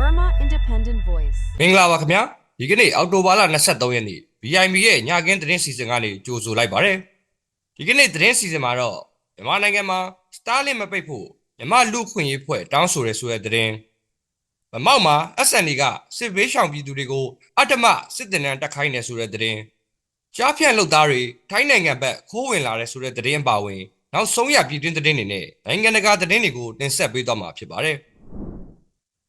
Burma Independent Voice. မင်္ဂလာပါခင်ဗျာဒီကနေ့အောက်တိုဘာလ23ရက်နေ့ VIM ရဲ့ညကင်းသတင်းစီစဉ်ကနေကြိုဆိုလိုက်ပါတယ်ဒီကနေ့သတင်းစီစဉ်မှာတော့မြန်မာနိုင်ငံမှာစတားလင်မပိတ်ဖို့မြန်မာလူခွင့်ရေးဖွဲ့တောင်းဆိုရဲဆိုတဲ့သတင်းမမောက်မှာ SND ကစစ်ဘေးရှောင်ပြည်သူတွေကိုအတ္တမစစ်တပ်နံတက်ခိုင်းနေဆိုတဲ့သတင်းကြားဖြန့်လုပ်သားတွေထိုင်းနိုင်ငံဘက်ခိုးဝင်လာတဲ့ဆိုတဲ့သတင်းအပါအဝင်နောက်ဆုံးရပြည်တွင်းသတင်းတွေနဲ့နိုင်ငံတကာသတင်းတွေကိုတင်ဆက်ပေးသွားမှာဖြစ်ပါတယ်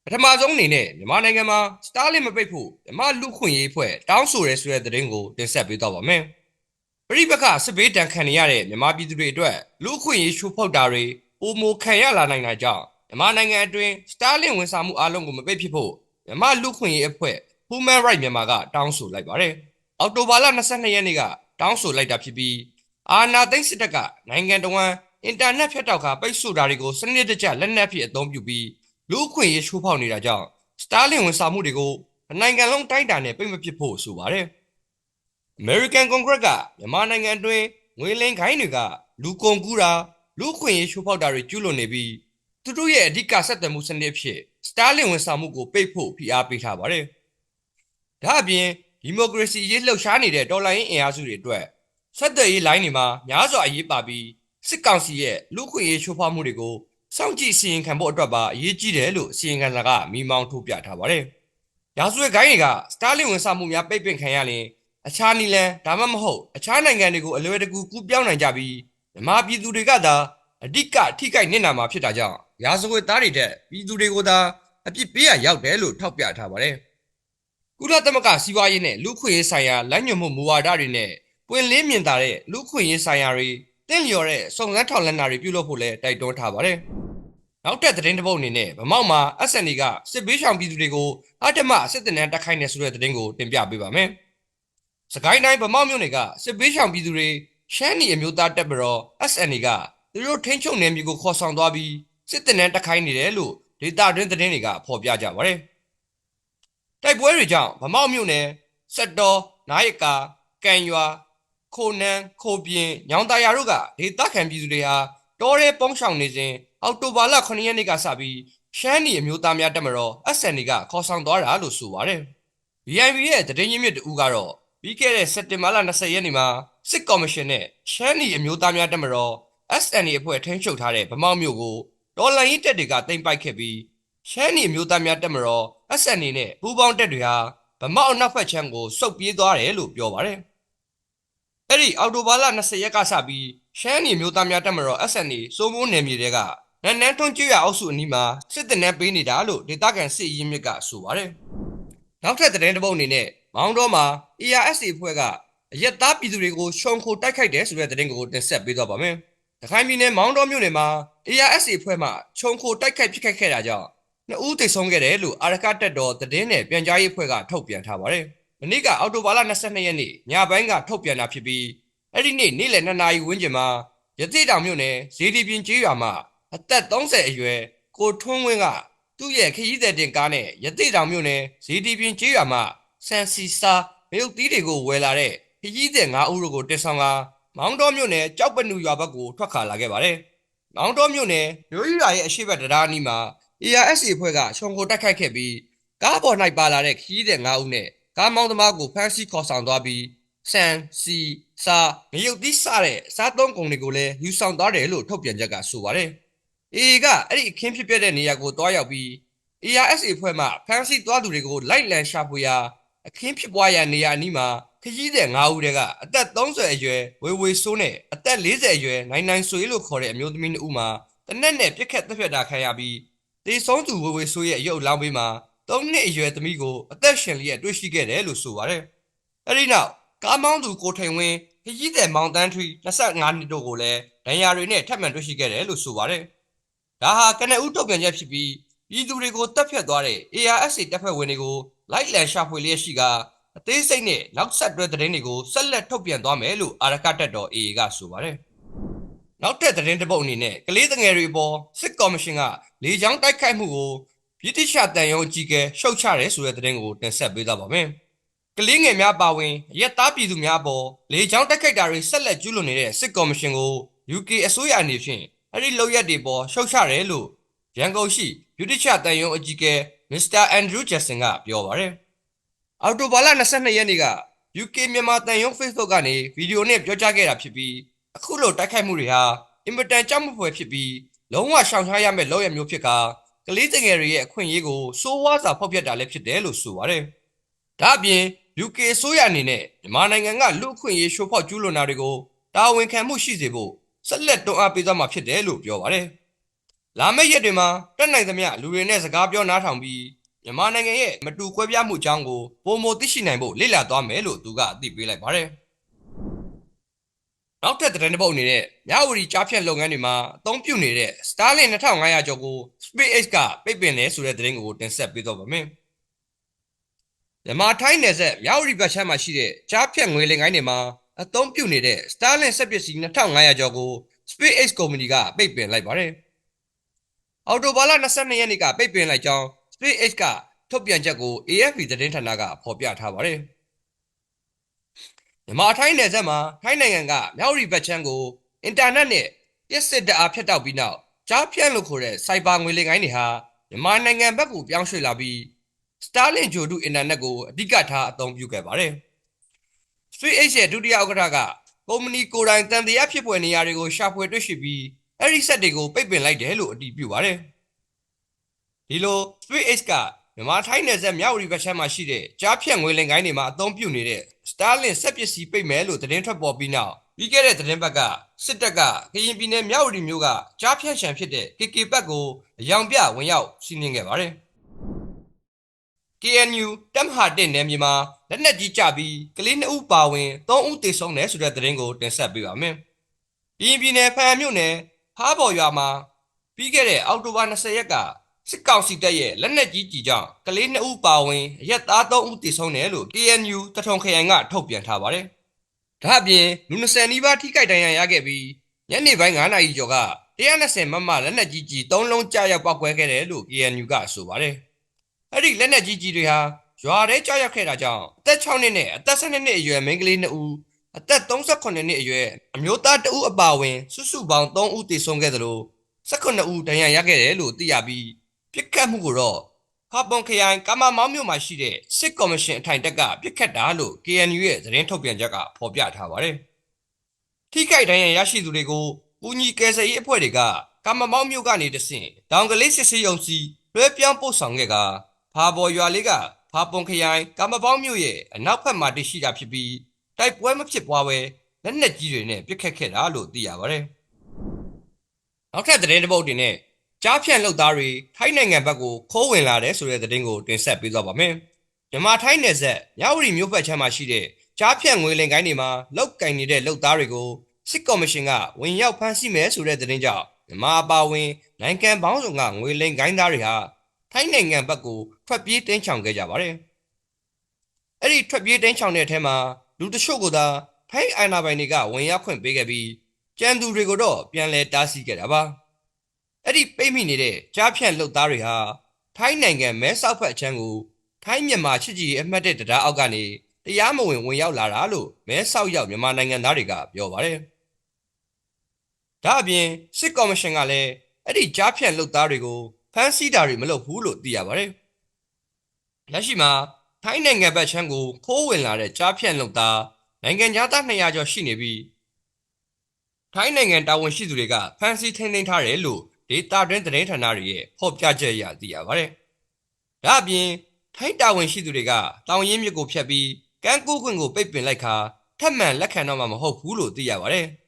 ပထမဆုံးအနေနဲ့မြန်မာနိုင်ငံမှာစတားလင်မပိတ်ဖို့မြန်မာလူခွင့်ရေးဖွဲ့တောင်းဆိုရဲဆိုတဲ့သတင်းကိုတင်ဆက်ပေးတော့ပါမယ်။ပြိပခစစ်ဘေးတန်ခံနေရတဲ့မြန်မာပြည်သူတွေအတွက်လူခွင့်ရေးချိုးဖောက်တာတွေပုံမခံရလာနိုင်တာကြောင့်မြန်မာနိုင်ငံအတွင်းစတားလင်ဝန်ဆောင်မှုအလုံးကိုမပိတ်ဖြစ်ဖို့မြန်မာလူခွင့်ရေးအဖွဲ့ Human Rights မြန်မာကတောင်းဆိုလိုက်ပါတယ်။အောက်တိုဘာလ22ရက်နေ့ကတောင်းဆိုလိုက်တာဖြစ်ပြီးအာနာသိန်းစစ်တပ်ကနိုင်ငံတော်ဝန်အင်တာနက်ဖြတ်တောက်ခါပိတ်ဆို့တာတွေကိုစနစ်တကျလက်နက်ဖြစ်အသုံးပြုပြီး လူအခွင့်ရေးချိုးဖောက်နေတာကြောင့်စတားလင်ဝန်ဆောင်မှုတွေကိုနိုင်ငံလုံးတိုင်းတာနဲ့ပြိတ်မဖြစ်ဖို့ဆိုပါတယ်။ American Congress ကမြန်မာနိုင်ငံအတွင်းငွေလင်းခိုင်းတွေကလူကုန်ကူးတာလူအခွင့်ရေးချိုးဖောက်တာတွေကျူးလွန်နေပြီးသူတို့ရဲ့အဓိကဆက်သွယ်မှုစနစ်ဖြစ်စတားလင်ဝန်ဆောင်မှုကိုပိတ်ဖို့ဖိအားပေးထားပါတယ်။ဒါအပြင်ဒီမိုကရေစီရေးလှုပ်ရှားနေတဲ့တော်လှန်ရေးအင်အားစုတွေအတွက်ဆက်သွယ်ရေးလိုင်းတွေမှာများစွာအရေးပါပြီးစစ်ကောင်စီရဲ့လူ့အခွင့်ရေးချိုးဖောက်မှုတွေကို စောင့်ကြည့်စီရင်ခံဖို့အတွက်ပါအရေးကြီးတယ်လို့အစီရင်ခံစာကမိမောင်းထုတ်ပြထားပါတယ်။ရာဇဝတ်ကိုင်းတွေကစတားလင်ဝန်ဆောင်မှုများပိတ်ပင်ခံရရင်အခြားနီလန်ဒါမှမဟုတ်အခြားနိုင်ငံတွေကိုအလွယ်တကူကူးပြောင်းနိုင်ကြပြီးမြန်မာပြည်သူတွေကသာအဓိကထိခိုက်နစ်နာမှာဖြစ်တာကြောင့်ရာဇဝတ်သားတွေတဲ့ပြည်သူတွေကိုသာအပြစ်ပေးရရောက်တယ်လို့ထောက်ပြထားပါတယ်။ကုလသမဂ္ဂစီးပွားရေးနဲ့လူ့ခွင့်ရေးဆိုင်ရာလမ်းညွှန်မှုမူဝါဒတွေနဲ့ပွင့်လင်းမြင်သာတဲ့လူ့ခွင့်ရေးဆိုင်ရာတွေတင့်လျော်တဲ့စုံစမ်းထောက်လှမ်းတာတွေပြုလုပ်ဖို့လည်းတိုက်တွန်းထားပါတယ်။ နောက်ထပ်သတင်းတစ်ပုဒ်အနေနဲ့ဗမောက်မှာ SND ကစစ်ဘေးရှောင်ပြည်သူတွေကိုအတ္တမစစ်တပ်နန်းတက်ခိုင်းနေဆိုတဲ့သတင်းကိုတင်ပြပေးပါမယ်။စကိုင်းတိုင်းဗမောက်မြို့နယ်ကစစ်ဘေးရှောင်ပြည်သူတွေရှမ်းနီအမျိုးသားတပ်မတော် SND ကသူတို့ထိန်းချုပ်နယ်မြေကိုခေါ်ဆောင်သွားပြီးစစ်တပ်နန်းတက်ခိုင်းနေတယ်လို့ဒေတာတွင်းသတင်းတွေကဖော်ပြကြပါတယ်။တိုက်ပွဲတွေကြောင့်ဗမောက်မြို့နယ်စက်တော်နာယကာကံရွာခိုနန်းခိုပြင်းညောင်တရာတို့ကဒေသခံပြည်သူတွေဟာတောထဲပုန်းရှောင်နေစဉ် အောက်တိုဘာလ9ရက်နေ့ကစပြီးရှမ်းနီအမျိုးသားများတက်မတော် SND ကခေါ်ဆောင်သွားတာလို့ဆိုပါတယ်။ VIP ရဲ့တည်င်းရင်းမြစ်တူကတော့ပြီးခဲ့တဲ့စက်တင်ဘာလ20ရက်နေ့မှာစစ်ကော်မရှင်နဲ့ရှမ်းနီအမျိုးသားများတက်မတော် SND အဖွဲ့ထိန်းချုပ်ထားတဲ့ဗမောက်မြို့ကိုဒေါ်လာရင်းတက်တွေကတင်ပိုက်ခဲ့ပြီးရှမ်းနီအမျိုးသားများတက်မတော် SND နဲ့ပူးပေါင်းတက်တွေဟာဗမောက်နောက်ဖက်ချမ်းကိုစုပ်ပြေးသွားတယ်လို့ပြောပါတယ်။အဲ့ဒီအောက်တိုဘာလ20ရက်ကစပြီးရှမ်းနီမျိုးသားများတက်မတော် SND စိုးမိုးနယ်မြေတွေက နန်းနန်းထွန်းကျွရအောက်စုအနီးမှာစစ်တပ်နဲ့ပေးနေတာလို့ဒေသခံစစ်ရင်းမြစ်ကဆိုပါတယ်။နောက်ထပ်သတင်းတစ်ပုဒ်အနေနဲ့မောင်းတော်မှာ ARSA အဖွဲ့ကအရက်သားပြည်သူတွေကိုရှုံခိုတိုက်ခိုက်တယ်ဆိုတဲ့သတင်းကိုတင်ဆက်ပေးသွားပါမယ်။တခိုင်ပြည်နယ်မောင်းတော်မြို့နယ်မှာ ARSA အဖွဲ့မှခြုံခိုတိုက်ခိုက်ဖြစ်ခဲ့ခဲ့တာကြောင့်နှစ်ဦးသေဆုံးခဲ့တယ်လို့အာရကတက်တော်သတင်းနဲ့ပြန်ကြားရေးအဖွဲ့ကထုတ်ပြန်ထားပါတယ်။မနေ့ကအောက်တိုဘာလ22ရက်နေ့ညပိုင်းကထုတ်ပြန်တာဖြစ်ပြီးအဲ့ဒီနေ့နေ့လယ်2နာရီဝန်းကျင်မှာရသေးတောင်မြို့နယ်ဇေဒီပြင်ကျေးရွာမှာ အသက်30အရွယ်ကိုထွန်းဝင်းကသူ့ရဲ့ခရီးသည်တင်ကားနဲ့ရသေးတောင်မြို့နယ်ဇေဒီပြင်ကျေးရွာမှာဆန်စီစာမြုပ်သီးတွေကိုဝယ်လာတဲ့ခရီးသည်9ဦးတို့ကိုတက်ဆောင်ကမောင်းတော်မြို့နယ်ကြောက်ပနူရွာဘက်ကိုထွက်ခါလာခဲ့ပါတယ်။မောင်းတော်မြို့နယ်မြို့ရွာရဲ့အရှိတ်ဘက်တရားအနီးမှာ ARSA အဖွဲ့ကရှုံကိုတိုက်ခိုက်ခဲ့ပြီးကားပေါ်၌ပါလာတဲ့ခရီးသည်9ဦးနဲ့ကားမောင်းသမားကိုဖမ်းဆီးခေါ်ဆောင်သွားပြီးဆန်စီစာငရုတ်သီးစတဲ့စားသုံးကုန်တွေကိုလည်းယူဆောင်သွားတယ်လို့ထုတ်ပြန်ချက်ကဆိုပါတယ်။ AA ကအဲ့ဒီအခင်းဖြစ်ပြတဲ့နေရာကိုတွားရောက်ပြီး ARSA အဖွဲ့မှဖမ်းဆီးသွားသူတွေကိုလိုက်လံရှာဖွေရာအခင်းဖြစ်ပွားရာနေရာအနီးမှာခကြီးတဲ့9ဦးတည်းကအသက်30အရွယ်ဝေဝေဆိုးနဲ့အသက်40အရွယ်နိုင်နိုင်ဆွေလို့ခေါ်တဲ့အမျိုးသမီး2ဦးမှာတနက်နဲ့ပြစ်ခတ်တပ်ဖြတ်တာခံရပြီးတေဆုံးသူဝေဝေဆိုးရဲ့ရုပ်လောင်းပေးမှာ3နှစ်အရွယ်သမီးကိုအသက်ရှင်လျက်တွေ့ရှိခဲ့တယ်လို့ဆိုပါတယ်။အဲဒီနောက်ကားမောင်းသူကိုထိန်ဝင်းခကြီးတဲ့မောင်တန်းထွီ25နှစ်တို့ကိုလည်းဒဏ်ရာတွေနဲ့ထပ်မံတွေ့ရှိခဲ့တယ်လို့ဆိုပါတယ်။ ဒါဟာကနဦးထုတ်ပြန်ချက်ဖြစ်ပြီးပြည်သူတွေကိုတပ်ဖြတ်သွားတဲ့ ARSA တပ်ဖွဲ့ဝင်တွေကိုလိုက်လံရှာဖွေလျက်ရှိကအသေးစိတ်နဲ့နောက်ဆက်တွဲသတင်းတွေကိုဆက်လက်ထုတ်ပြန်သွားမယ်လို့အာရကတက်တော် AA ကဆိုပါတယ်။နောက်ထပ်သတင်းတစ်ပုဒ်အနေနဲ့ကလေးတငယ်တွေပေါ်စစ်ကော်မရှင်ကလေကြောင်းတိုက်ခိုက်မှုကိုပြည်တိရှတန်ရုံအကြီးကဲရှုတ်ချတယ်ဆိုတဲ့သတင်းကိုတင်ဆက်ပေးသွားပါမယ်။ကလေးငယ်များပါဝင်ရက်သားပြည်သူများပေါ်လေကြောင်းတိုက်ခိုက်တာတွေဆက်လက်ကျူးလွန်နေတဲ့စစ်ကော်မရှင်ကို UK အစိုးရအနေဖြင့် အဲ့ဒီလောက်ရက်တွေပေါ်ရှုတ်ချတယ်လို့ရန်ကုန်ရှိပြည်တိရှတန်ရုံအကြီးကဲမစ္စတာအန်ဒရူးဂျက်ဆန်ကပြောပါတယ်။အော်တိုဘာလ22ရက်နေ့က UK မြန်မာတန်ယုံ Facebook ကနေဗီဒီယိုနဲ့ပြောကြားခဲ့တာဖြစ်ပြီးအခုလိုတိုက်ခိုက်မှုတွေဟာအင်မတန်ကြောက်မဖွယ်ဖြစ်ပြီးလုံးဝရှောင်ရှားရမယ့်လောက်ရမျိုးဖြစ်ကာကလေးတငယ်တွေရဲ့အခွင့်အရေးကိုစိုးဝါးစွာဖောက်ဖျက်တာလည်းဖြစ်တယ်လို့ဆိုပါတယ်။ဒါ့အပြင် UK အစိုးရအနေနဲ့မြန်မာနိုင်ငံကလူအခွင့်အရေးရှိုးဖောက်ကျူးလွန်တာတွေကိုတာဝန်ခံမှုရှိစေဖို့ ဆက်လက်တွန်းအားပေးသွားမှာဖြစ်တယ်လို့ပြောပါတယ်။လာမယ့်ရက်တွေမှာတက်နိုင်သမျှလူတွေနဲ့စကားပြောနားထောင်ပြီးမြန်မာနိုင်ငံရဲ့မတူကွဲပြားမှုအကြောင်းကိုပုံမသိရှိနိုင်ဖို့လေ့လာသွားမယ်လို့သူကအသိပေးလိုက်ပါတယ်။နောက်ထပ်သတင်းတစ်ပုဒ်အနေနဲ့မြဝတီကြားဖြတ်လုပ်ငန်းတွေမှာအသုံးပြုနေတဲ့ Starlink 2500ကျော်ကို SpaceX ကပိတ်ပင်တယ်ဆိုတဲ့သတင်းကိုတင်ဆက်ပေးတော့ပါမယ်။မြန်မာထိုင်းနယ်စပ်မြဝတီဘက်ချမ်းမှာရှိတဲ့ကြားဖြတ်ငွေလိမ်ကိုင်းတွေမှာ အသုံးပြုနေတဲ့ Starlink စက်ပစ္စည်း2500ကျော်ကို SpaceX ကုမ္ပဏီကပိတ်ပင်လိုက်ပါတယ်။အော်တိုဘာလ22ရက်နေ့ကပိတ်ပင်လိုက်ကြောင်း SpaceX ကထုတ်ပြန်ချက်ကို AFP သတင်းဌာနကဖော်ပြထားပါတယ်။မြန်မာထိုင်းနယ်စပ်မှာထိုင်းနိုင်ငံကမြောက်ရီဘက်ချမ်းကိုအင်တာနက်နဲ့ရက်စစ်တအားဖြတ်တောက်ပြီးနောက်ကြားဖြန့်လို့ခေါ်တဲ့စိုက်ဘာငွေလိမ်ကိုင်းတွေဟာမြန်မာနိုင်ငံဘက်ကိုပြောင်းရွှေ့လာပြီး Starlink ဂျိုဒုအင်တာနက်ကိုအဓိကထားအသုံးပြုခဲ့ပါတယ်။ SpaceX ရဲ့ဒုတိယဥက္ကဋ္ဌကကုမ္ပဏီကိုယ်တိုင်တန်တရားဖြစ်ပွယ်နေရာတွေကိုရှာဖွေတွေ့ရှိပြီးအဲ့ဒီဆက်တွေကိုပိတ်ပင်လိုက်တယ်လို့အတည်ပြုပါတယ်။ဒီလို SpaceX ကမြန်မာထိုင်းနယ်စပ်မြောက်ရီဘက်ချမ်းမှာရှိတဲ့ကြားဖြတ်ငွေလိမ်ကိုင်းတွေမှာအသုံးပြုနေတဲ့ Starlink စက်ပစ္စည်းပိတ်မယ်လို့သတင်းထွက်ပေါ်ပြီးနောက်ပြီးခဲ့တဲ့သတင်းပတ်ကစစ်တပ်ကကရင်ပြည်နယ်မြောက်ရီမြို့ကကြားဖြတ်ချံဖြစ်တဲ့ KK ဘက်ကိုအယောင်ပြဝင်ရောက်စီးနင်းခဲ့ပါတယ်။ KNU တက်မဟာတင်နယ်မြေမှာ လက်နက်ကြီးကြပြီးကလေး2ဦးပါဝင်3ဦးသေဆုံးတယ်ဆိုတဲ့သတင်းကိုတင်ဆက်ပေးပါမယ်။ပြည်ပြည်နယ်ဖန်မြို့နယ်ဖားပေါ်ရွာမှာပြီးခဲ့တဲ့အောက်တိုဘာ20ရက်ကစစ်ကောင်စီတပ်ရဲ့လက်နက်ကြီးကြီးကြောင့်ကလေး2ဦးပါဝင်အရက်သား3ဦးသေဆုံးတယ်လို့ KNU တထုံခရိုင်ကထုတ်ပြန်ထားပါတယ်။ဒါ့အပြင်လူ20နီးပါးထိခိုက်ဒဏ်ရာရခဲ့ပြီးညနေပိုင်း9နာရီကျော်က120မမလက်နက်ကြီးကြီး3လုံးကြားရောက်ပောက်ကွဲခဲ့တယ်လို့ KNU ကဆိုပါတယ်။အဲ့ဒီလက်နက်ကြီးကြီးတွေဟာ ရွာထဲကြောက်ရောက်ခဲ့တာကြောင့်အသက်6နှစ်နဲ့အသက်12နှစ်အရွယ်မိန်းကလေး2ဦးအသက်38နှစ်အရွယ်အမျိုးသား2ဦးအပါအဝင်စုစုပေါင်း3ဦးသေဆုံးခဲ့သလို18ဦးဒဏ်ရာရခဲ့တယ်လို့သိရပြီးပြစ်ခတ်မှုကိုတော့ဖာပွန်ခရိုင်ကမာမောင်းမြို့မှာရှိတဲ့စစ်ကော်မရှင်အထိုင်တက်ကပြစ်ခတ်တာလို့ KNU ရဲ့သတင်းထုတ်ပြန်ချက်ကဖော်ပြထားပါတယ်။ထိခိုက်ဒဏ်ရာရရှိသူတွေကိုပူညီကယ်ဆယ်ရေးအဖွဲ့တွေကကမာမောင်းမြို့ကနေတဆင့်တောင်ကလေးစစ်စေးရုံစီလွှဲပြောင်းပို့ဆောင်ခဲ့ကဖာပေါ်ရွာလေးက ဖာပွန်ခရိုင်ကမပေါင်းမြို့ရဲ့အနောက်ဘက်မှာတရှိတာဖြစ်ပြီးတိုက်ပွဲမဖြစ်ပွားပဲလက်နက်ကြီးတွေနဲ့ပစ်ခတ်ခဲ့တာလို့သိရပါတယ်။နောက်ထပ်သတင်းတစ်ပုဒ်တင်နဲ့ကြားဖြန့်လုပ်သားတွေထိုင်းနိုင်ငံဘက်ကိုခိုးဝင်လာတဲ့ဆိုတဲ့သတင်းကိုတင်ဆက်ပေးသွားပါမယ်။မြန်မာထိုင်းနယ်စပ်မြဝတီမြို့ဘက်ခြမ်းမှာရှိတဲ့ကြားဖြန့်ငွေလိမ်ကိုင်းတွေမှာလောက်ကင်နေတဲ့လုပ်သားတွေကိုစစ်ကော်မရှင်ကဝင်ရောက်ဖမ်းဆီးမယ်ဆိုတဲ့သတင်းကြောင့်မြန်မာအပါအဝင်နိုင်ငံပေါင်းစုံကငွေလိမ်ကိုင်းသားတွေဟာ ထိုင်းနိုင်ငံဘက်ကိုထွက်ပြေးတင်းချောင်ခဲ့ကြပါတယ်။အဲ့ဒီထွက်ပြေးတင်းချောင်တဲ့အထက်မှာလူတချို့ကသာထိုင်းအာဏာပိုင်တွေကဝင်ရောက်ခွင့်ပေးခဲ့ပြီးကြံသူတွေကိုတော့ပြန်လည်တားဆီးခဲ့တာပါ။အဲ့ဒီပိတ်မိနေတဲ့ကြားဖြန့်လုပ်သားတွေဟာထိုင်းနိုင်ငံမဲဆောက်ဖက်အချမ်းကိုထိုင်းမြန်မာချစ်ကြည်အမှတ်တဲ့တရားအောက်ကနေတရားမဝင်ဝင်ရောက်လာတာလို့မဲဆောက်ရောက်မြန်မာနိုင်ငံသားတွေကပြောပါတယ်။ဒါအပြင်စစ်ကော်မရှင်ကလည်းအဲ့ဒီကြားဖြန့်လုပ်သားတွေကို ဖမ်းဆီးတာတွေမလုပ်ဘူးလို့သိရပါတယ်။လက်ရှိမှာထိုင်းနိုင်ငံဘက်ချမ်းကိုခိုးဝင်လာတဲ့ကြားဖြန့်လုပ်သားနိုင်ငံသား200ကျော်ရှိနေပြီးထိုင်းနိုင်ငံတာဝန်ရှိသူတွေကဖမ်းဆီးထိန်းသိမ်းထားတယ်လို့ဒေတာတွင်းသတင်းဌာနတွေရဲ့ဖော်ပြချက်အရသိရပါတယ်။ဒါအပြင်ထိုင်းတာဝန်ရှိသူတွေကတောင်ရင်းမြစ်ကိုဖျက်ပြီးကမ်းကူးခွင့်ကိုပိတ်ပင်လိုက်ခါထပ်မံလက်ခံတော့မှာမဟုတ်ဘူးလို့သိရပါတယ်။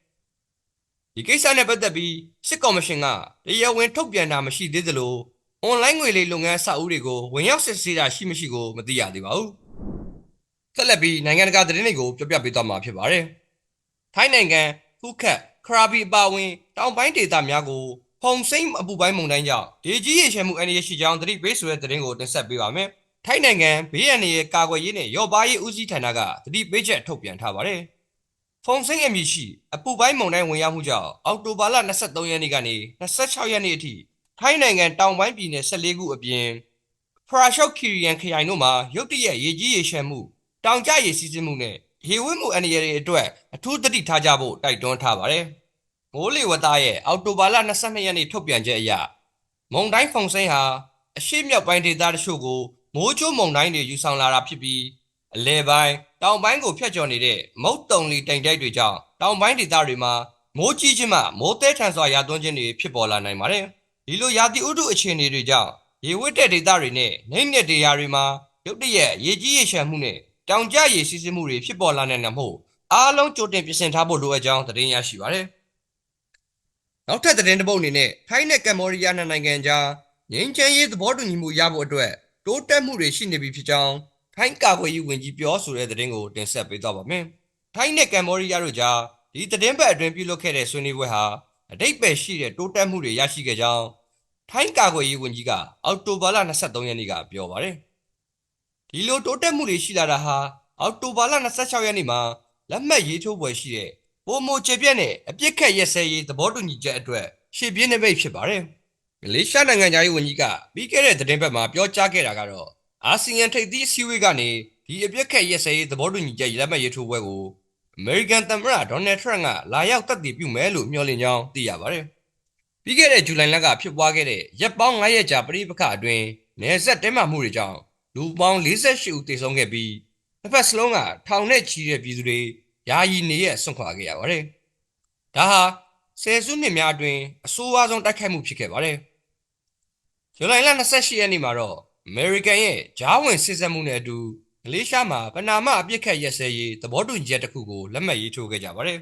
ဒီကိစ္စနဲ့ပတ်သက်ပြီးစစ်ကော်မရှင်ကတရားဝင်ထုတ်ပြန်တာမရှိသေးသလိုအွန်လိုင်းငွေလေးလုပ်ငန်းအဆောက်အဦတွေကိုဝင်ရောက်စစ်ဆေးတာရှိမရှိကိုမသိရသေးပါဘူး။ဆက်လက်ပြီးနိုင်ငံတကာသတင်းတွေကိုပြောပြပေးသွားမှာဖြစ်ပါတယ်။ထိုင်းနိုင်ငံဖူးခက်ခရာဘီအပါဝင်တောင်ပိုင်းဒေသများကိုဖုံစိမ့်အပူပိုင်းမုန်တိုင်းကြောင့်ဒေကြီးရေရှမ်းမှုအန္တရာယ်ရှိကြောင်းသတိပေးဆိုတဲ့သတင်းကိုတင်ဆက်ပေးပါမယ်။ထိုင်းနိုင်ငံဘေးအန္တရာယ်ကာကွယ်ရေးနဲ့ရော့ပါရေးဦးစီးဌာနကသတိပေးချက်ထုတ်ပြန်ထားပါတယ်။ ဖုန်စိမ့်အမည်ရှိအပူပိုင်းမုန်တိုင်းဝင်ရောက်မှုကြောင့်အောက်တိုဘာလ23ရက်နေ့ကနေ26ရက်နေ့အထိထိုင်းနိုင်ငံတောင်ပိုင်းပြည်နယ်14ခုအပြင်ဖရာရှော့ခီရီယန်ခရိုင်တို့မှာရုတ်တရက်ရေကြီးရေရှမ်းမှုတောင်ကျရေစီးဆင်းမှုနဲ့ရေဝတ်မှုအန္တရာယ်တွေအတွက်အထူးသတိထားကြဖို့တိုက်တွန်းထားပါတယ်။မိုးလေဝသရဲ့အောက်တိုဘာလ22ရက်နေ့ထုတ်ပြန်ချက်အရမုန်တိုင်းဖုန်စိမ့်ဟာအရှိမြောက်ပိုင်းဒေသတချို့ကိုမိုးချိုးမုန်တိုင်းတွေယူဆောင်လာတာဖြစ်ပြီးအလဲပိုင်း တောင်ပိုင်းကိုဖျက်ကျော်နေတဲ့မုတ်တုံလီတိမ်တိုက်တွေကြောင့်တောင်ပိုင်းဒေသတွေမှာမိုးကြီးခြင်းမှမိုးတဲထန်စွာရာသွန်းခြင်းတွေဖြစ်ပေါ်လာနိုင်ပါတယ်။ဒီလိုရာသီဥတုအခြေအနေတွေကြောင့်ရေဝတ်တဲ့ဒေသတွေနဲ့နှိမ့်တဲ့ဒေသတွေမှာရုတ်တရက်ရေကြီးရေရှမ်းမှုနဲ့တောင်ကျရေစီးဆင်းမှုတွေဖြစ်ပေါ်လာနိုင်တာမို့အားလုံးကြိုတင်ပြင်ဆင်ထားဖို့လိုအပ်ကြောင်းသတင်းရရှိပါတယ်။နောက်ထပ်သတင်းတစ်ပုဒ်အနေနဲ့ထိုင်းနဲ့ကမ္ဘောဒီးယားနှစ်နိုင်ငံကြားငြိမ်းချမ်းရေးသဘောတူညီမှုရဖို့အတွက်တိုးတက်မှုတွေရှိနေပြီဖြစ်ကြောင်း ထိုင်းကာကွယ်ရေးဝန်ကြီးပြောဆိုတဲ့သတင်းကိုတင်ဆက်ပေးသွားပါမယ်။ထိုင်းနဲ့ကမ္ဘောဒီးယားတို့ကြားဒီသတင်းပတ်အတွင်းပြုလုပ်ခဲ့တဲ့ဆွေးနွေးပွဲဟာအတိတ်ပဲရှိတဲ့တိုးတက်မှုတွေရရှိခဲ့ကြောင်းထိုင်းကာကွယ်ရေးဝန်ကြီးကအောက်တိုဘာလ23ရက်နေ့ကပြောပါတယ်။ဒီလိုတိုးတက်မှုတွေရှိလာတာဟာအောက်တိုဘာလ26ရက်နေ့မှာလက်မှတ်ရေးထိုးပွဲရှိတဲ့ပုံမကျေပြက်နဲ့အပြစ်ခတ်ရက်စဲရေးသဘောတူညီချက်အတွက်ရှေ့ပြင်းနေပိတ်ဖြစ်ပါတယ်။မလေးရှားနိုင်ငံသားရေးဝန်ကြီးကပြီးခဲ့တဲ့သတင်းပတ်မှာပြောကြားခဲ့တာကတော့ အာဆီယံထိပ်သီးအစည်းအဝေးကနေဒီအပြစ်ခတ်ရက်စဲရေးသဘောတူညီချက်လက်မှတ်ရေးထိုးပွဲကိုအမေရိကန်သမ္မတဒေါ်နယ်ထရန့်ကလာရောက်တက်တည်ပြုမယ်လို့မျှော်လင့်ကြောင်းသိရပါတယ်။ပြီးခဲ့တဲ့ဇူလိုင်လကဖြစ်ပွားခဲ့တဲ့ရက်ပေါင်း9ရက်ကြာပဋိပက္ခအတွင်းနယ်စပ်တင်းမာမှုတွေကြောင့်လူပေါင်း48ဦးသေဆုံးခဲ့ပြီးတစ်ဖက်စလုံးကထောင်နဲ့ချီတဲ့ပြည်သူတွေယာယီနေရဆွန့်ခွာခဲ့ရပါတယ်။ဒါဟာဆယ်စုနှစ်များအတွင်းအဆိုးအဝါဆုံးတိုက်ခိုက်မှုဖြစ်ခဲ့ပါတယ်။ဇူလိုင်လ28ရက်နေ့မှာတော့ အမေရိကန်ရဲ့ဂျားဝင်စစ်ဆက်မှုနဲ့အတူမလေးရှားမှာပနာမအပြစ်ခတ်ရက်စဲရေးသဘောတူညီချက်တစ်ခုကိုလက်မှတ်ရေးထိုးခဲ့ကြပါတယ်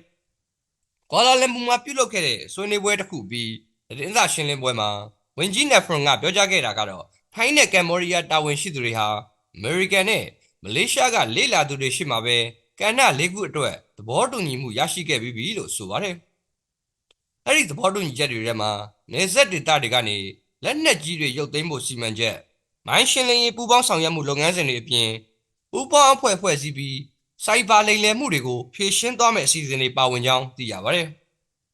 ။ကွာလာလမ်ပူမှာပြုလုပ်ခဲ့တဲ့ဆွေးနွေးပွဲတစ်ခုပြီးသတင်းစာရှင်းလင်းပွဲမှာဝန်ကြီးနက်ဖရွန်ကပြောကြားခဲ့တာကတော့ထိုင်းနဲ့ကမ်ဘောဒီးယားတာဝန်ရှိသူတွေဟာအမေရိကန်နဲ့မလေးရှားကလေလာသူတွေရှိမှာပဲကဏ္ဍ၄ခုအတွက်သဘောတူညီမှုရရှိခဲ့ပြီးပြီလို့ဆိုပါတယ်။အဲ့ဒီသဘောတူညီချက်တွေထဲမှာနေဆက်ဒေတာတွေကနေလက်နက်ကြီးတွေရုပ်သိမ်းဖို့စီမံချက် မိုင်းရှင်းလင်းရေးပူးပေါင်းဆောင်ရွက်မှုလုပ်ငန်းစဉ်တွေအပြင်ပူးပေါင်းအဖွဲ့ဖွဲ့စည်းပြီးစိုက်ဘာလိမ်လည်မှုတွေကိုဖြေရှင်းသွားမယ့်အစီအစဉ်တွေပါဝင်ကြောင်းသိရပါတယ်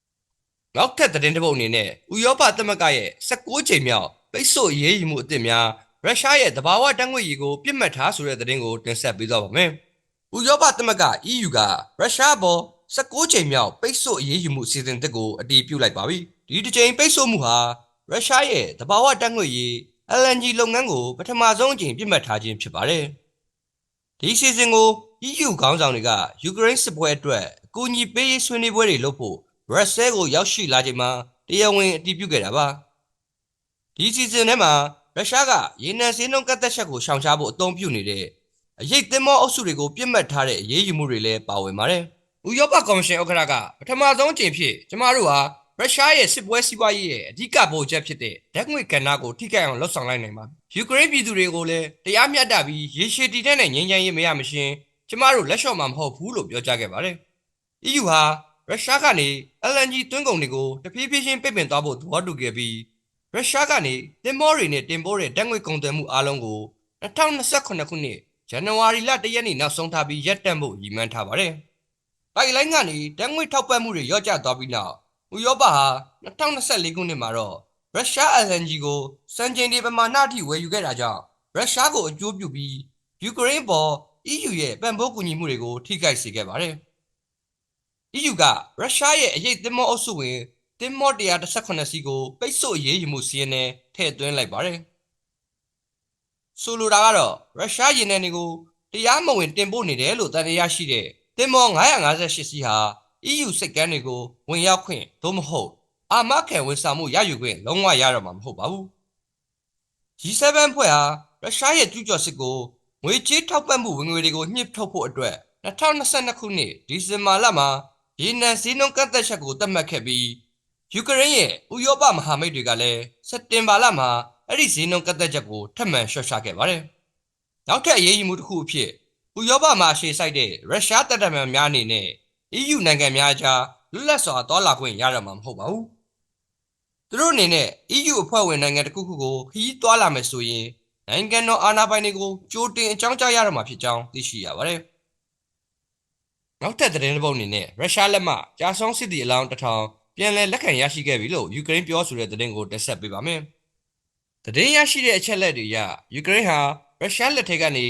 ။နောက်ထပ်သတင်းတစ်ပုဒ်အနေနဲ့ဥရောပသမဂ္ဂရဲ့16ချိန်မြောက်ပိတ်ဆို့ရေးယူမှုအသစ်များရုရှားရဲ့တဘာဝတန်းငွေကြီးကိုပြစ်မှတ်ထားဆိုတဲ့သတင်းကိုတင်ဆက်ပေးသွားပါမယ်။ဥရောပသမဂ္ဂ EU ကရုရှားပေါ်16ချိန်မြောက်ပိတ်ဆို့ရေးယူမှုအစီအစဉ်တစ်ကိုအတည်ပြုလိုက်ပါပြီ။ဒီတစ်ချိန်ပိတ်ဆို့မှုဟာရုရှားရဲ့တဘာဝတန်းငွေကြီး LNG လုပ်ငန်းကိုပထမဆုံးအကြိမ်ပြစ်မှတ်ထားခြင်းဖြစ်ပါတယ်။ဒီစီစဉ်ကို EU ခေါင်းဆောင်တွေကယူကရိန်းစစ်ပွဲအတွက်အကူအညီပေးရေးဆွေးနွေးပွဲတွေလုပ်ဖို့ရုရှားကိုရောက်ရှိလာချိန်မှာတရားဝင်အတည်ပြုခဲ့တာပါ။ဒီစီစဉ်ထဲမှာရုရှားကရေနံစင်းနှုန်းကတ်သက်ချက်ကိုရှောင်ရှားဖို့အသုံးပြုနေတဲ့အရေးသင်းမောအုပ်စုတွေကိုပြစ်မှတ်ထားတဲ့အရေးယူမှုတွေလည်းပါဝင်ပါတယ်။ဥရောပကော်မရှင်ဥက္ကဋ္ဌကပထမဆုံးအကြိမ်ဖြစ်ကျမတို့ဟာ ရုရှားရဲ့စစ်ပွဲစီးပွားရေးရဲ့အဓိကဗိုလ်ချက်ဖြစ်တဲ့ဓာတ်ငွေကဏ္ဍကိုထိခိုက်အောင်လှုပ်ဆောင်လိုက်နိုင်ပါယူကရိန်းပြည်သူတွေကိုလည်းတရားမျှတပြီးရေရှည်တည်တဲ့နဲ့ငြိမ်းချမ်းရေးမရမရှင်ကျမတို့လက်လျှော့မှာမဟုတ်ဘူးလို့ပြောကြားခဲ့ပါတယ်။ EU ဟာရုရှားကနေ LNG သွင်းကုန်တွေကိုတဖြည်းဖြည်းချင်းပိတ်ပင်သွားဖို့သဘောတူခဲ့ပြီးရုရှားကနေတင်မောတွေနဲ့တင်ပိုးတဲ့ဓာတ်ငွေကုန်သွယ်မှုအားလုံးကို2028ခုနှစ်ဇန်နဝါရီလ1ရက်နေ့နောက်ဆုံးထားပြီးရပ်တန့်ဖို့ရည်မှန်းထားပါတယ်။ပိုက်လိုင်းကနေဓာတ်ငွေထောက်ပံ့မှုတွေရော့ကျသွားပြီးနောက် ဥရောပဟာ2024ခုနှစ်မှာတော့ရုရှား LNG ကိုစံချိန်တွေပမာဏအထိဝယ်ယူခဲ့တာကြောင့်ရုရှားကိုအကျိုးပြုပြီးယူကရိန်းပေါ် EU ရဲ့ပံ့ပိုးကူညီမှုတွေကိုထိခိုက်စေခဲ့ပါတယ်။ EU ကရုရှားရဲ့အရေးသင်းမောအုပ်စုဝင်တင်မော118စီကိုပိတ်ဆို့အရေးယူမှုစီးရင်နဲ့ထည့်သွင်းလိုက်ပါတယ်။ဆိုလိုတာကတော့ရုရှားရင်နယ်တွေကိုတရားမဝင်တင်ပို့နေတယ်လို့တန်တရားရှိတဲ့တင်မော958စီဟာ EU စိတ်ကမ်းတွေကိုဝင်ရောက်ခွင့်သို့မဟုတ်အာမခံဝန်ဆောင်မှုရယူခွင့်လုံးဝရတော့မှာမဟုတ်ပါဘူး။ G7 ဖွဲ့ဟာရုရှားရဲ့ကျူးကျော်စစ်ကိုငွေကြေးထောက်ပံ့မှုဝင်ငွေတွေကိုညှစ်ထုတ်ဖို့အတွက်2022ခုနှစ်ဒီဇင်ဘာလမှာရေနံစည်းနှုန်းကန့်သက်ချက်ကိုသတ်မှတ်ခဲ့ပြီးယူကရိန်းရဲ့ဥရောပမဟာမိတ်တွေကလည်းစက်တင်ဘာလမှာအဲ့ဒီစည်းနှုန်းကန့်သက်ချက်ကိုထပ်မံလျှော့ချခဲ့ပါတယ်။နောက်ထပ်အရေးယူမှုတစ်ခုအဖြစ်ဥရောပမှာရှေ့ဆိုင်တဲ့ရုရှားတပ်တပ်များအနေနဲ့ EU နိုင်ငံများကြားလွတ်လပ်စွာသွားလာခွင့်ရတော့မှာမဟုတ်ပါဘူး။သူတို့အနေနဲ့ EU အဖွဲ့ဝင်နိုင်ငံတစ်ခုခုကိုခရီးသွားလာမယ်ဆိုရင်နိုင်ငံတော်အာဏာပိုင်တွေကိုကြိုတင်အကြောင်းကြားရတော့မှာဖြစ်ကြောင်းသိရှိရပါတယ်။နောက်ထပ်သတင်းတစ်ပုဒ်အနေနဲ့ရုရှားလက်မှကြာဆုံးစစ်သည်အလောင်းတစ်ထောင်ပြန်လည်လက်ခံရရှိခဲ့ပြီလို့ယူကရိန်းပြောဆိုတဲ့သတင်းကိုတက်ဆက်ပေးပါမယ်။သတင်းရရှိတဲ့အချက်လက်တွေအရယူကရိန်းဟာရုရှားလက်ထက်ကနေ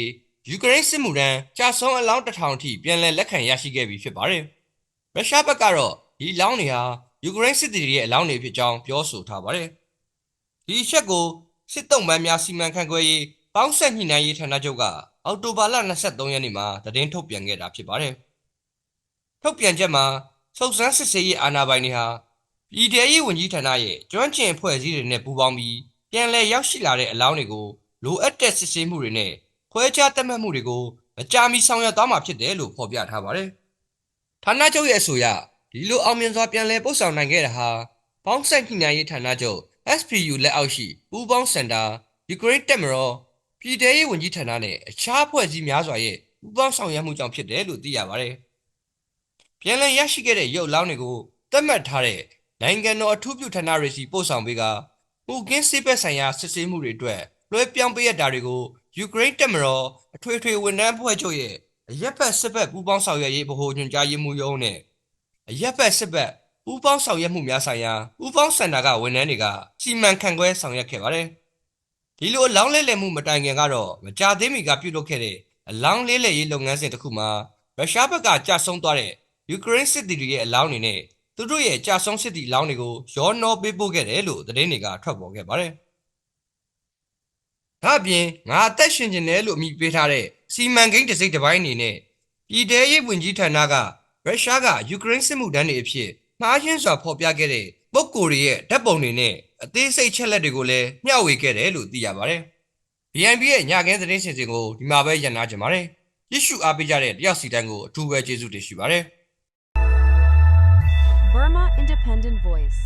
ယူကရိန်းစစ်မှုထမ်းကြာဆုံးအလောင်းတစ်ထောင်ထိပြန်လည်လက်ခံရရှိခဲ့ပြီဖြစ်ပါတယ်။ရုရှားဘက်ကတော့ဒီလောင်းတွေဟာယူကရိန်းစစ်သည်တွေရဲ့အလောင်းတွေဖြစ်ကြောင်းပြောဆိုထားပါတယ်။ဒီအချက်ကိုစစ်တုံးပန်းများစီမံခန့်ခွဲရေးပေါင်းဆက်ညှိနှိုင်းရေးဌာနချုပ်ကအောက်တိုဘာလ23ရက်နေ့မှာသတင်းထုတ်ပြန်ခဲ့တာဖြစ်ပါတယ်။ထုတ်ပြန်ချက်မှာစုံစမ်းစစ်ဆေးရေးအာဏာပိုင်တွေဟာပြည်ထရေးဝန်ကြီးဌာနရဲ့ကျွမ်းကျင်အဖွဲ့အစည်းတွေနဲ့ပူးပေါင်းပြီးပြန်လည်ရောက်ရှိလာတဲ့အလောင်းတွေကိုလိုအပ်တဲ့စစ်ဆေးမှုတွေနဲ့ ခွဲခြားသတ်မှတ်မှုတွေကိုမကြာမီဆောင်ရွက်သွားမှာဖြစ်တယ်လို့ဖော်ပြထားပါတယ်။ဌာနချုပ်ရဲ့အဆိုအရဒီလိုအောင်မြင်စွာပြန်လည်ပို့ဆောင်နိုင်ခဲ့တာဟာပေါင်းဆက်ညှိနှိုင်းရေးဌာနချုပ် SPU လက်အောက်ရှိပူးပေါင်းစင်တာယူကရိန်းတက်မတော်ပြည်ထရေးဝန်ကြီးဌာနနဲ့အခြားအဖွဲ့အစည်းများစွာရဲ့ပူးပေါင်းဆောင်ရွက်မှုကြောင့်ဖြစ်တယ်လို့သိရပါတယ်။ပြန်လည်ရရှိခဲ့တဲ့ရုပ်အလောင်းတွေကိုသတ်မှတ်ထားတဲ့နိုင်ငံတော်အထူးပြုဌာနတွေစီပို့ဆောင်ပေးကမှုကင်းစစ်ဘက်ဆိုင်ရာစစ်ဆေးမှုတွေအတွက်လွှဲပြောင်းပေးရတာတွေကို ယူကရိန်းတက်မတော်အထွေထွေဝန်ထမ်းဖွဲ့ချုပ်ရဲ့အရက်ဖက်စစ်ဘက်ပူးပေါင်းဆောင်ရွက်ရေးဗဟိုညွှန်ကြားရေးမှူးရုံးနဲ့အရက်ဖက်စစ်ဘက်ပူးပေါင်းဆောင်ရွက်မှုများဆိုင်ရာပူးပေါင်းစင်တာကဝန်ထမ်းတွေကစီမံခန့်ခွဲဆောင်ရွက်ခဲ့ပါတယ်။ဒီလိုအလောင်းလဲလှယ်မှုမတိုင်ခင်ကတော့မကြသေးမီကပြုလုပ်ခဲ့တဲ့အလောင်းလဲလှယ်ရေးလုပ်ငန်းစဉ်တစ်ခုမှာရုရှားဘက်ကကြာဆုံးသွားတဲ့ယူကရိန်းစစ်သည်တွေရဲ့အလောင်းတွေနဲ့သူတို့ရဲ့ကြာဆုံးစစ်သည်အလောင်းတွေကိုရောနှောပေးပို့ခဲ့တယ်လို့သတင်းတွေကထွက်ပေါ်ခဲ့ပါတယ်။ ဒါ့အပြင်ငါအသက်ရှင်ကျင်တယ်လို့အမည်ပေးထားတဲ့စီမံကိန်းတစ်စိတ်တစ်ပိုင်းအနေနဲ့ပြည်ထရေးဝန်ကြီးဌာနကရုရှားကယူကရိန်းစစ်မှုထမ်းတွေအဖြစ်မှားယွင်းစွာဖော်ပြခဲ့တဲ့ပုံကိုယ်တွေရဲ့ဓာတ်ပုံတွေနဲ့အသေးစိတ်ချက်လက်တွေကိုလည်းမျှဝေခဲ့တယ်လို့သိရပါတယ်။ BNB ရဲ့ညခင်းသတင်းစင်စင်ကိုဒီမှာပဲရန်နာကြပါတယ်။ရစ်ရှုအားပေးကြတဲ့တယောက်စီတိုင်းကိုအထူးပဲကျေးဇူးတင်ရှိပါတယ်။ Burma Independent Voice.